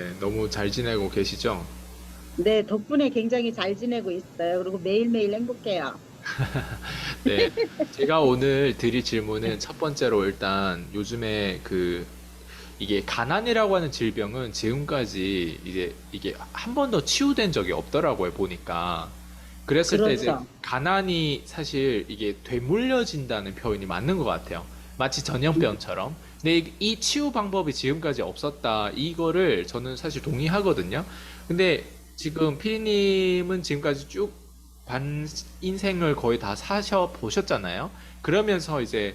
네, 너무 잘 지내고 계시죠? 네, 덕분에 굉장히 잘 지내고 있어요. 그리고 매일매일 행복해요. 네, 제가 오늘 드릴 질문은 첫 번째로 일단 요즘에 그 이게 가난이라고 하는 질병은 지금까지 이제 이게 한 번도 치유된 적이 없더라고요, 보니까. 그랬을 때 이제 그렇죠. 가난이 사실 이게 되물려진다는 표현이 맞는 것 같아요. 마치 전염병처럼. 근데 이, 이 치유 방법이 지금까지 없었다. 이거를 저는 사실 동의하거든요. 근데 지금 피디님은 지금까지 쭉 반 인생을 거의 다 사셔 보셨잖아요. 그러면서 이제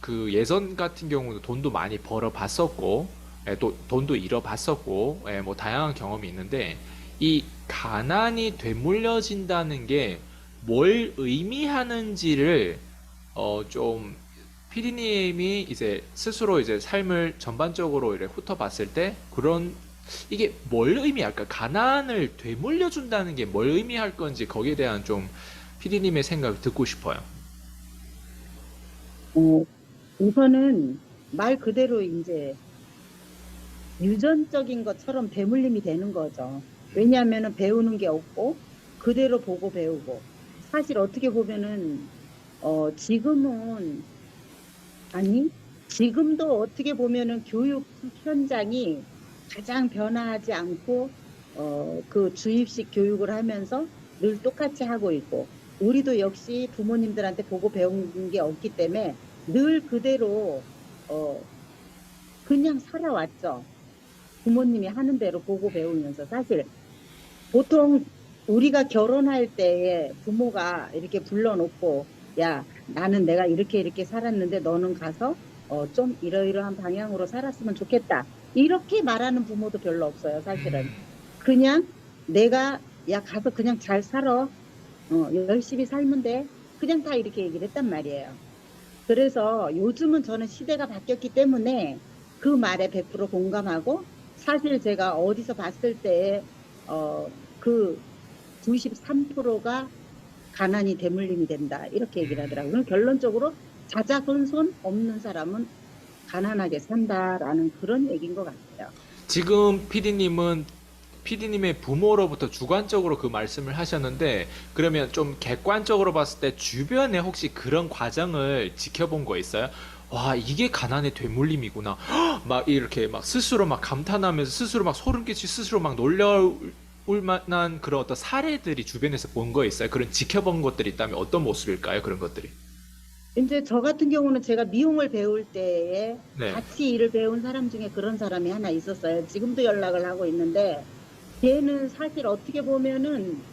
그 예전 같은 경우도 돈도 많이 벌어 봤었고, 예, 또 돈도 잃어 봤었고, 예, 뭐 다양한 경험이 있는데, 이 가난이 되물려진다는 게 뭘 의미하는지를 어, 좀 피디님이 이제 스스로 이제 삶을 전반적으로 이렇게 훑어봤을 때 그런 이게 뭘 의미할까? 가난을 되물려 준다는 게 뭘 의미할 건지 거기에 대한 좀 피디님의 생각을 듣고 싶어요. 어, 우선은 말 그대로 이제 유전적인 것처럼 대물림이 되는 거죠. 왜냐하면 배우는 게 없고 그대로 보고 배우고 사실 어떻게 보면은 어, 지금은 아니 지금도 어떻게 보면은 교육 현장이 가장 변화하지 않고 어, 그 주입식 교육을 하면서 늘 똑같이 하고 있고 우리도 역시 부모님들한테 보고 배운 게 없기 때문에 늘 그대로 어, 그냥 살아왔죠. 부모님이 하는 대로 보고 배우면서 사실 보통 우리가 결혼할 때에 부모가 이렇게 불러놓고 야 나는 내가 이렇게 이렇게 살았는데 너는 가서 어, 좀 이러이러한 방향으로 살았으면 좋겠다. 이렇게 말하는 부모도 별로 없어요 사실은. 그냥 내가 야 가서 그냥 잘 살아. 어, 열심히 살면 돼. 그냥 다 이렇게 얘기를 했단 말이에요. 그래서 요즘은 저는 시대가 바뀌었기 때문에 그 말에 100% 공감하고 사실 제가 어디서 봤을 때 어, 그 93%가 가난이 대물림이 된다 이렇게 얘기를 하더라고요. 그럼 결론적으로 자작은 손 없는 사람은 가난하게 산다라는 그런 얘기인 것 같아요. 지금 피디님은 피디님의 부모로부터 주관적으로 그 말씀을 하셨는데 그러면 좀 객관적으로 봤을 때 주변에 혹시 그런 과정을 지켜본 거 있어요? 와 이게 가난의 되물림이구나 막 이렇게 막 스스로 막 감탄하면서 스스로 막 소름 끼치 스스로 막 놀라울 만한 그런 어떤 사례들이 주변에서 본 거 있어요? 그런 지켜본 것들이 있다면 어떤 모습일까요? 그런 것들이 이제 저 같은 경우는 제가 미용을 배울 때에 네. 같이 일을 배운 사람 중에 그런 사람이 하나 있었어요. 지금도 연락을 하고 있는데 걔는 사실 어떻게 보면은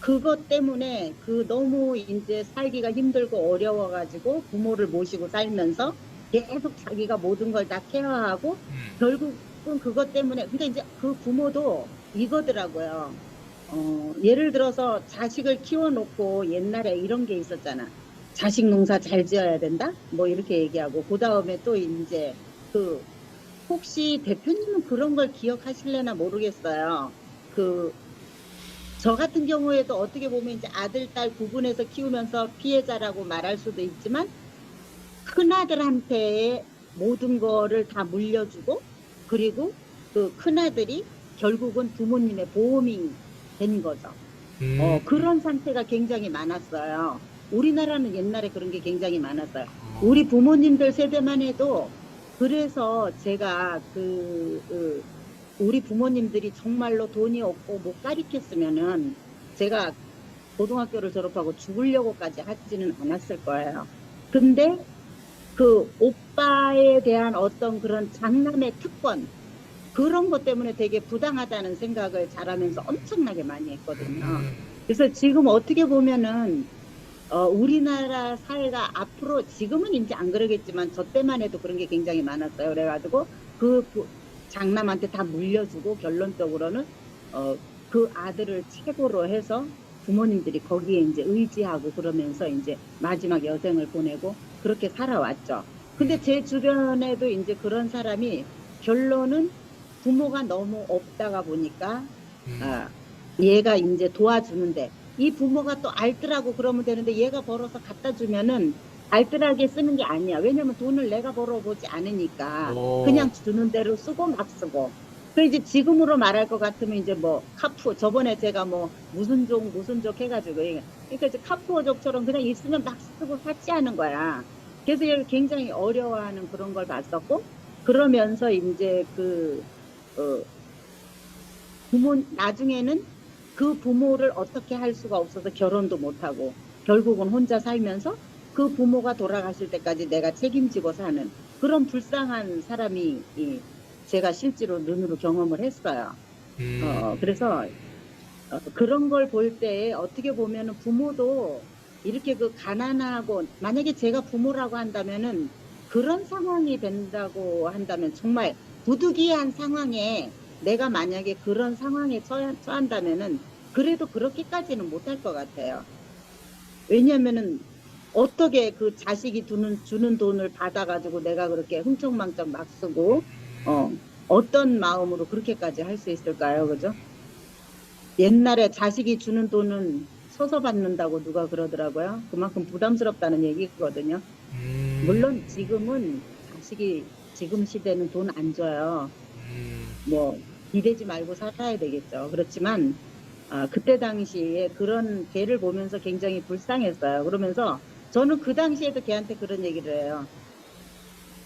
그것 때문에 그 너무 이제 살기가 힘들고 어려워가지고 부모를 모시고 살면서 계속 자기가 모든 걸 다 케어하고 음. 결국은 그것 때문에 근데 이제 그 부모도 이거더라고요. 어, 예를 들어서 자식을 키워놓고 옛날에 이런 게 있었잖아. 자식 농사 잘 지어야 된다? 뭐 이렇게 얘기하고 그 다음에 또 이제 그 혹시 대표님은 그런 걸 기억하실래나 모르겠어요. 그 저 같은 경우에도 어떻게 보면 이제 아들, 딸 구분해서 키우면서 피해자라고 말할 수도 있지만 큰아들한테 모든 거를 다 물려주고 그리고 그 큰아들이 결국은 부모님의 보험이 된 거죠. 음. 어, 그런 상태가 굉장히 많았어요. 우리나라는 옛날에 그런 게 굉장히 많았어요. 어. 우리 부모님들 세대만 해도 그래서 제가 그, 그 우리 부모님들이 정말로 돈이 없고 못 가르쳤으면은 제가 고등학교를 졸업하고 죽으려고까지 하지는 않았을 거예요. 근데 그 오빠에 대한 어떤 그런 장남의 특권 그런 것 때문에 되게 부당하다는 생각을 자라면서 엄청나게 많이 했거든요. 음. 그래서 지금 어떻게 보면은 어, 우리나라 사회가 앞으로 지금은 이제 안 그러겠지만 저 때만 해도 그런 게 굉장히 많았어요. 그래가지고 그 부- 장남한테 다 물려주고 결론적으로는 어, 그 아들을 최고로 해서 부모님들이 거기에 이제 의지하고 그러면서 이제 마지막 여생을 보내고 그렇게 살아왔죠. 근데 제 주변에도 이제 그런 사람이 결론은 부모가 너무 없다가 보니까 음. 아, 얘가 이제 도와주는데 이 부모가 또 알뜰하고 그러면 되는데 얘가 벌어서 갖다 주면은 알뜰하게 쓰는 게 아니야. 왜냐면 돈을 내가 벌어보지 않으니까 오. 그냥 주는 대로 쓰고 막 쓰고. 그 이제 지금으로 말할 것 같으면 이제 뭐 카푸 저번에 제가 뭐 무슨 족 무슨 족 해가지고 이게- 그러니까 이제 카푸어족처럼 그냥 있으면 막 쓰고 사치하는 거야. 그래서 얘를 굉장히 어려워하는 그런 걸 봤었고 그러면서 이제 그 어, 부모 나중에는 그 부모를 어떻게 할 수가 없어서 결혼도 못하고 결국은 혼자 살면서 그 부모가 돌아가실 때까지 내가 책임지고 사는 그런 불쌍한 사람이 이, 제가 실제로 눈으로 경험을 했어요. 음. 어, 그래서 어, 그런 걸 볼 때 어떻게 보면은 부모도 이렇게 그 가난하고 만약에 제가 부모라고 한다면은 그런 상황이 된다고 한다면 정말 부득이한 상황에 내가 만약에 그런 상황에 처, 처한다면은 그래도 그렇게까지는 못할 것 같아요. 왜냐면은 어떻게 그 자식이 주는, 주는 돈을 받아가지고 내가 그렇게 흥청망청 막 쓰고 어, 어떤 마음으로 그렇게까지 할 수 있을까요? 그죠? 옛날에 자식이 주는 돈은 서서 받는다고 누가 그러더라고요. 그만큼 부담스럽다는 얘기거든요. 음. 물론 지금은 자식이 지금 시대는 돈 안 줘요. 음. 뭐 기대지 말고 살아야 되겠죠. 그렇지만 아, 그때 당시에 그런 걔를 보면서 굉장히 불쌍했어요. 그러면서 저는 그 당시에도 걔한테 그런 얘기를 해요.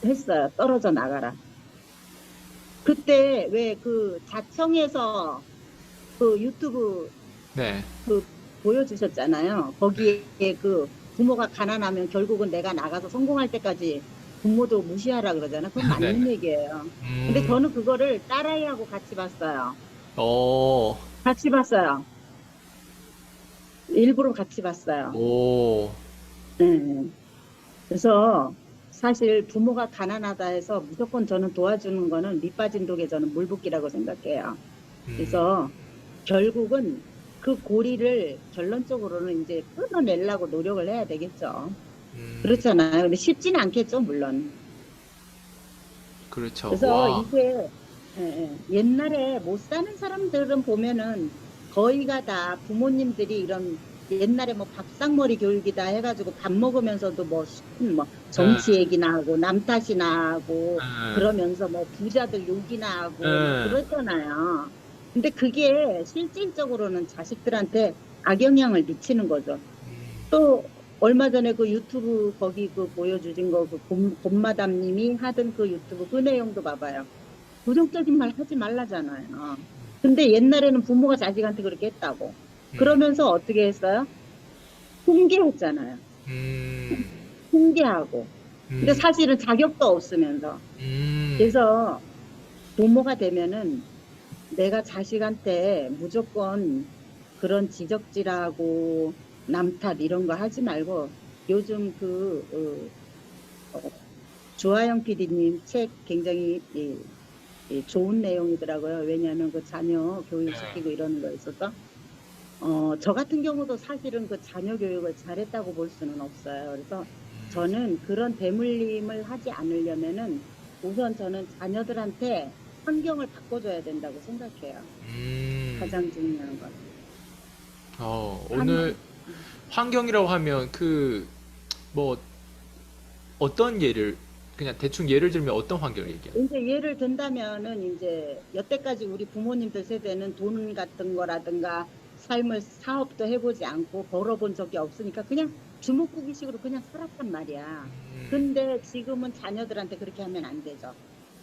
했어요. 떨어져 나가라. 그때 왜 그 자청에서 그 유튜브 네. 보여주셨잖아요. 거기에 그 부모가 가난하면 결국은 내가 나가서 성공할 때까지 부모도 무시하라 그러잖아. 그건 맞는 네. 얘기예요. 음. 근데 저는 그거를 딸아이하고 같이 봤어요. 어. 같이 봤어요. 일부러 같이 봤어요. 오. 네. 그래서 사실 부모가 가난하다 해서 무조건 저는 도와주는 거는 밑빠진 독에 저는 물붓기라고 생각해요. 음. 그래서 결국은 그 고리를 결론적으로는 이제 끊어내려고 노력을 해야 되겠죠. 음. 그렇잖아요. 근데 쉽지는 않겠죠, 물론. 그렇죠. 그래서 와. 이게 예, 예. 옛날에 못 사는 사람들은 보면은 거의가 다 부모님들이 이런 옛날에 뭐 밥상머리 교육이다 해가지고 밥 먹으면서도 뭐, 수- 뭐 정치 네. 얘기나 하고 남 탓이나 하고 음. 그러면서 뭐 부자들 욕이나 하고 네. 그랬잖아요. 근데 그게 실질적으로는 자식들한테 악영향을 미치는 거죠. 음. 또 얼마 전에 그 유튜브 거기 그 보여주신 거그 곰마담님이 하던 그 유튜브 그 내용도 봐봐요. 부정적인 말 하지 말라잖아요. 근데 옛날에는 부모가 자식한테 그렇게 했다고. 음. 그러면서 어떻게 했어요? 훈계했잖아요. 음. 훈계하고. 음. 근데 사실은 자격도 없으면서. 음. 그래서 부모가 되면은 내가 자식한테 무조건 그런 지적질하고 남탓 이런 거 하지 말고 요즘 그 어, 어, 주하영 PD님 책 굉장히 이, 이 좋은 내용이더라고요. 왜냐하면 그 자녀 교육시키고 이러는 거에 있어서 어, 저 같은 경우도 사실은 그 자녀 교육을 잘했다고 볼 수는 없어요. 그래서 저는 그런 대물림을 하지 않으려면은 우선 저는 자녀들한테 환경을 바꿔줘야 된다고 생각해요. 음. 가장 중요한 건. 어, 오늘 환경이라고 하면 그 뭐 어떤 예를 그냥 대충 예를 들면 어떤 환경을 얘기해요? 이제 예를 든다면은 이제 여태까지 우리 부모님들 세대는 돈 같은 거라든가 삶을 사업도 해보지 않고 벌어본 적이 없으니까 그냥 주먹구기식으로 그냥 살았단 말이야. 음. 근데 지금은 자녀들한테 그렇게 하면 안 되죠.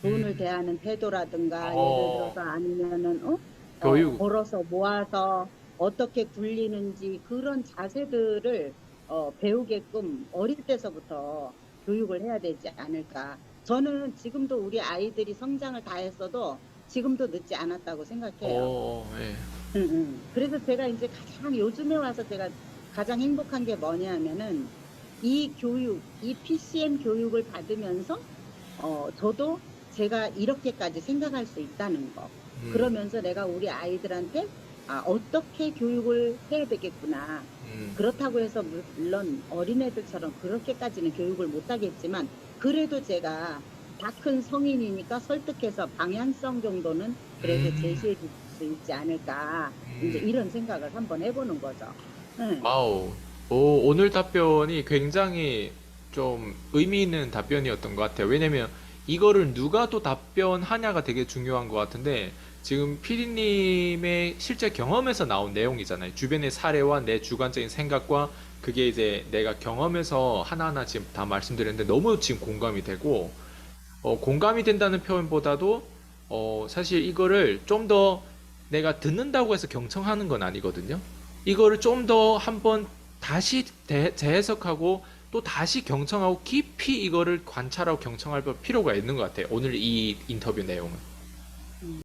돈을 음. 대하는 태도라든가 어. 예를 들어서 아니면은 어? 교육. 어, 벌어서 모아서 어떻게 굴리는지 그런 자세들을 어, 배우게끔 어릴 때서부터 교육을 해야 되지 않을까. 저는 지금도 우리 아이들이 성장을 다 했어도 지금도 늦지 않았다고 생각해요. 어, 예. 응, 응. 그래서 제가 이제 가장 요즘에 와서 제가 가장 행복한 게 뭐냐면은 이 교육, 이 PCM 교육을 받으면서 어, 저도 제가 이렇게까지 생각할 수 있다는 거. 음. 그러면서 내가 우리 아이들한테 아, 어떻게 교육을 해야 되겠구나. 음. 그렇다고 해서 물론 어린애들처럼 그렇게까지는 교육을 못 하겠지만 그래도 제가 다 큰 성인이니까 설득해서 방향성 정도는 그래도 음. 제시해 줄 수 있지 않을까. 음. 이제 이런 생각을 한번 해보는 거죠. 네. 와우. 오, 오늘 답변이 굉장히 좀 의미 있는 답변이었던 것 같아요. 왜냐면 이거를 누가 또 답변하냐가 되게 중요한 것 같은데 지금 피디님의 실제 경험에서 나온 내용이잖아요. 주변의 사례와 내 주관적인 생각과 그게 이제 내가 경험에서 하나하나 지금 다 말씀드렸는데 너무 지금 공감이 되고 어, 공감이 된다는 표현보다도 어, 사실 이거를 좀 더 내가 듣는다고 해서 경청하는 건 아니거든요. 이거를 좀 더 한번 다시 대- 재해석하고 또 다시 경청하고 깊이 이거를 관찰하고 경청할 필요가 있는 것 같아요. 오늘 이 인터뷰 내용은.